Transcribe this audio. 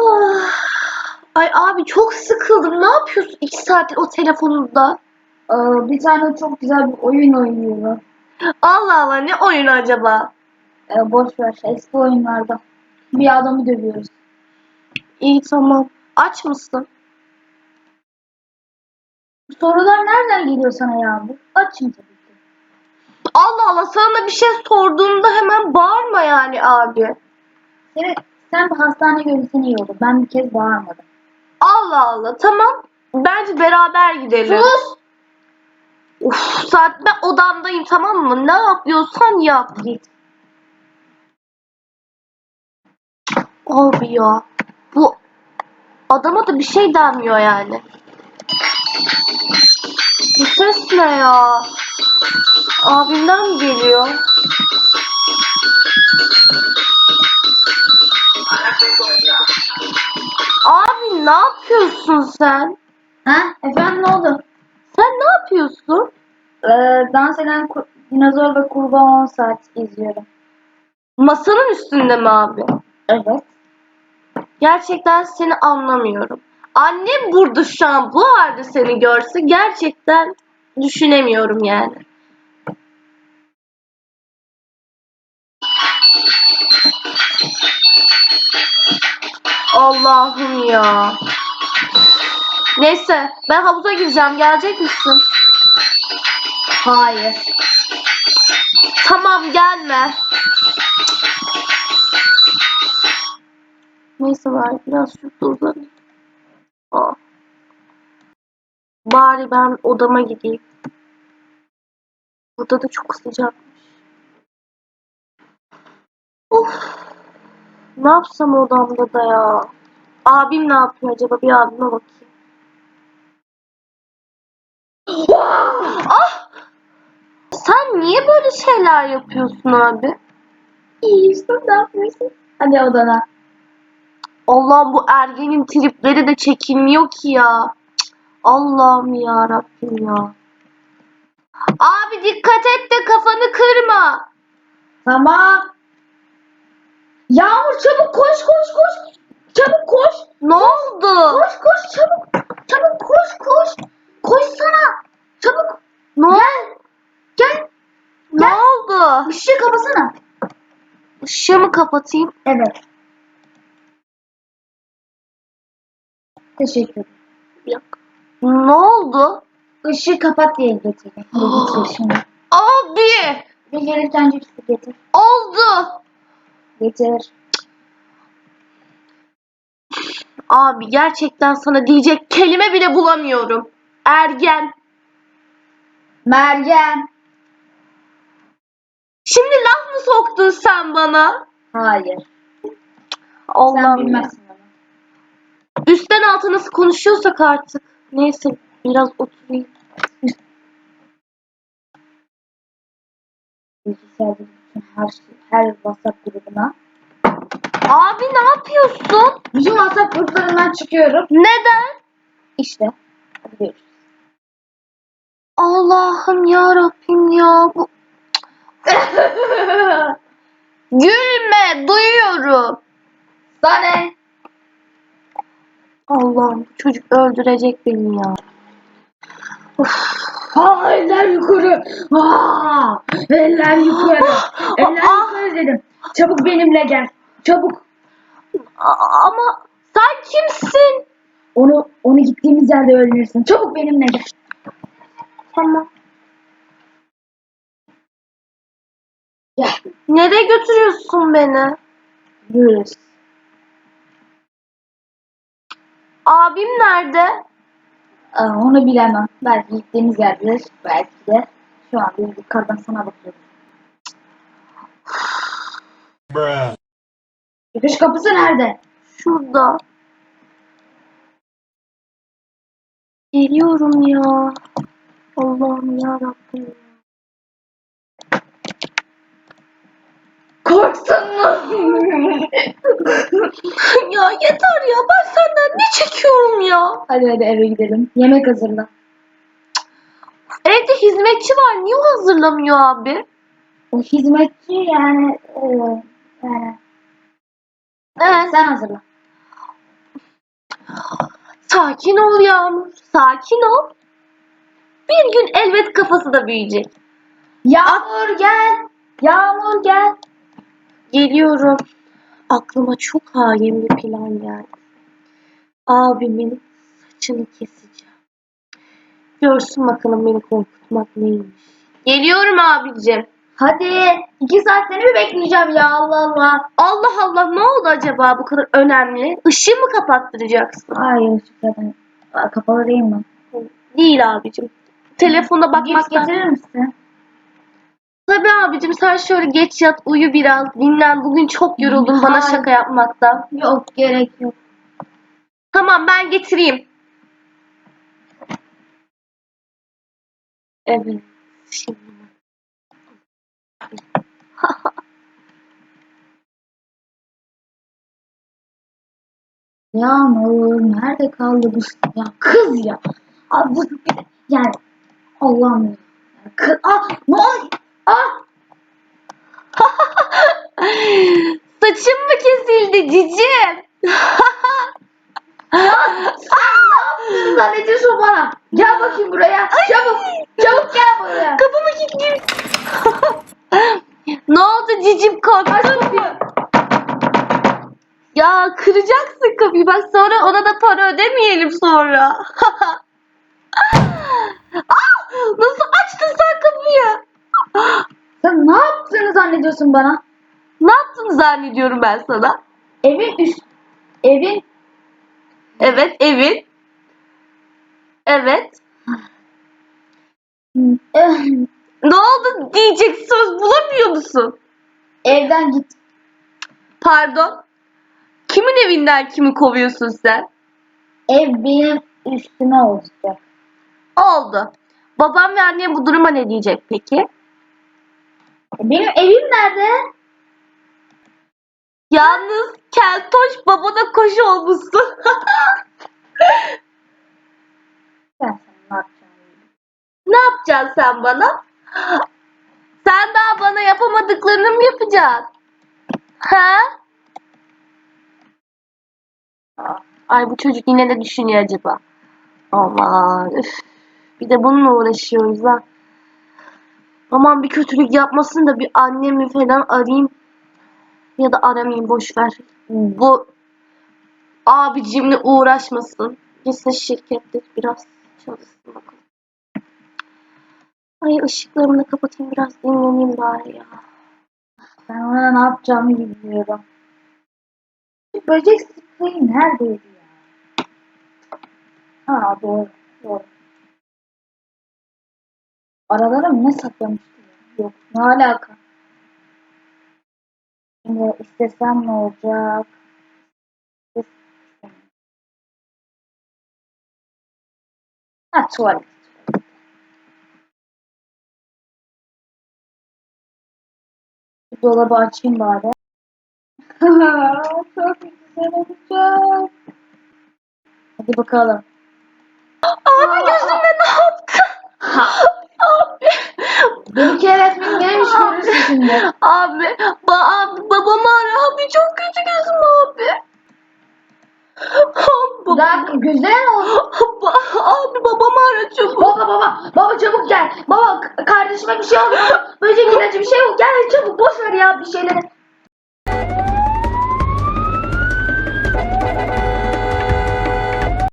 Ah. Ay abi çok sıkıldım. Ne yapıyorsun iki saattir o telefonunda? Aa, bir tane çok güzel bir oyun oynuyorum. Allah Allah ne oyunu acaba? Ee, boş ver eski oyunlarda. Bir adamı dövüyoruz. İyi tamam. Aç mısın? Sorular nereden geliyor sana ya bu? Açın tabii ki. Allah Allah sana da bir şey sorduğumda hemen bağırma yani abi. Seni, sen bir hastane görürsen iyi olur. Ben bir kez bağırmadım. Allah Allah tamam. Bence beraber gidelim. Sus! Uf, saat ben odamdayım tamam mı? Ne yapıyorsan yap git. Abi ya. Bu adama da bir şey denmiyor yani. Bu ses ne ya? Abimden mi geliyor? Abi ne yapıyorsun sen? Ha? Efendim ne oldu? Sen ne yapıyorsun? Ee, dans eden dinozor ve kurbağa 10 saat izliyorum. Masanın üstünde mi abi? Evet. Gerçekten seni anlamıyorum. Annem burada şu an bu halde seni görse gerçekten düşünemiyorum yani. Allah'ım ya. Neyse ben havuza gireceğim. Gelecek misin? Hayır. Tamam gelme. Neyse bari biraz şurada uzanayım. Aa. Bari ben odama gideyim. Burada da çok sıcakmış. Of. Ne yapsam odamda da ya? Abim ne yapıyor acaba? Bir abime bakayım. ah! Sen niye böyle şeyler yapıyorsun abi? İyi işte ne yapıyorsun? Hadi odana. Allah'ım bu ergenin tripleri de çekilmiyor ki ya. Allah'ım ya Rabbim ya. Abi dikkat et de kafanı kırma. Tamam. Yağmur çabuk koş koş koş. Çabuk koş. Ne oldu? Koş koş çabuk. Çabuk koş koş. Koşsana. Çabuk. Ne, Gel. Gel. ne oldu? Işığı kapasana. Işığı mı kapatayım? Evet. Teşekkür ederim. Yok. Ne oldu? Işığı kapat diye getirdim. Hadi getir şimdi. Abi Bir gelirken cipsi getir. oldu. Getir. Abi gerçekten sana diyecek kelime bile bulamıyorum. Ergen. Meryem. Şimdi laf mı soktun sen bana? Hayır. Sen Allah'ım ya. bilmezsin. Üstten alta nasıl konuşuyorsak artık. Neyse biraz oturayım. Bilgisayarda bütün her şey, her WhatsApp grubuna. Abi ne yapıyorsun? Bütün WhatsApp gruplarından çıkıyorum. Neden? İşte. Hadi görüşürüz. Allah'ım ya Rabbim ya bu. Gülme, duyuyorum. Sana. Allah'ım çocuk öldürecek beni ya. Ha eller yukarı. Ha, eller yukarı. Eller Ah. yukarı dedim. Çabuk benimle gel. Çabuk. A- ama sen kimsin? Onu onu gittiğimiz yerde öldürürsün. Çabuk benimle gel. Tamam. Gel. Nereye götürüyorsun beni? Yürüyoruz. Abim nerede? Aa, onu bilemem. Belki gittiğimiz yerdedir. Belki de şu anda yukarıdan sana bakıyorum. Bruh. Çıkış kapısı nerede? Şurada. Geliyorum ya. Allah'ım ya Rabbim. Korktun mu? ya yeter ya ben senden ne çekiyorum ya? hadi hadi eve gidelim. Yemek hazırla. Evde hizmetçi var niye o hazırlamıyor abi? O hizmetçi yani e, yani Ee, sen hazırla. Sakin ol Yağmur. Sakin ol. Bir gün elbet kafası da büyüyecek. Yağmur gel. Yağmur gel. Geliyorum. Aklıma çok hain bir plan geldi. Abimin saçını keseceğim. Görsün bakalım beni korkutmak neymiş. Geliyorum abicim. Hadi. iki saat seni mi bekleyeceğim ya Allah Allah. Allah Allah ne oldu acaba bu kadar önemli? Işığı mı kapattıracaksın? Hayır zaten kapalı değil mi? Değil abicim. Telefona bakmaktan. getirir misin? Abicim sen şöyle geç yat uyu biraz dinlen. Bugün çok yoruldum bana Hayır. şaka yapmaktan. Yok gerek yok. Tamam ben getireyim. Evet. Şimdi. Yağmur nerede kaldı bu ya kız ya. Abi bu yani Allah'ım ya. Kız, ah ne oluyor? Ah Saçım mı kesildi cicim? ya sen ne yaptın zannediyorsun bana? Gel bakayım buraya. Çabuk çabuk gel buraya. Kapımı kilitliyor. ne oldu cicim korktun mu? Ya kıracaksın kapıyı bak sonra ona da para ödemeyelim sonra. Aa, nasıl açtın sen kapıyı? Sen ne yaptığını zannediyorsun bana? Ne yaptın zannediyorum ben sana? Evin üst evin Evet evin. Evet. Ne oldu diyecek söz bulamıyor musun? evden git. Pardon. Kimin evinden kimi kovuyorsun sen? Ev benim üstüme olacak. Oldu. Babam ve annem bu duruma ne diyecek peki? Benim evim nerede? Yalnız keltoş babana koş olmuşsun. Ben sana ne yapacağım? ne yapacaksın sen bana? Sen daha bana yapamadıklarını mı yapacaksın? Ha? Ay bu çocuk yine ne düşünüyor acaba? Aman üf. Bir de bununla uğraşıyoruz ha. Aman bir kötülük yapmasın da bir annemi falan arayayım. Ya da aramayayım boş ver. Bu abicimle uğraşmasın. Gitsin şirkette biraz çalışsın bakalım. Ay ışıklarımı da kapatayım biraz dinleneyim bari ya. Ben ona ne yapacağımı bilmiyorum. Şu böcek spreyi neredeydi ya? Ha doğru. Doğru. Aralara mı ne saklamıştı? Yok ne alaka? Şimdi istesem ne olacak? Ha tuvalet. Dolabı açayım bari. Çok güzel olacak. Hadi bakalım. Abi gözüme ne yaptın? abi. Beni keretmek neymiş görürsün şimdi. Abi, ba abi babamı ara abi çok kötü gözüm abi. Bir dakika gözlere ne oldu? Ba- abi babamı ara çabuk. Baba baba baba çabuk gel. Baba kardeşime bir şey oldu. Baba, Böcek ilacı bir şey yok. Gel çabuk boş ver ya bir şeyleri.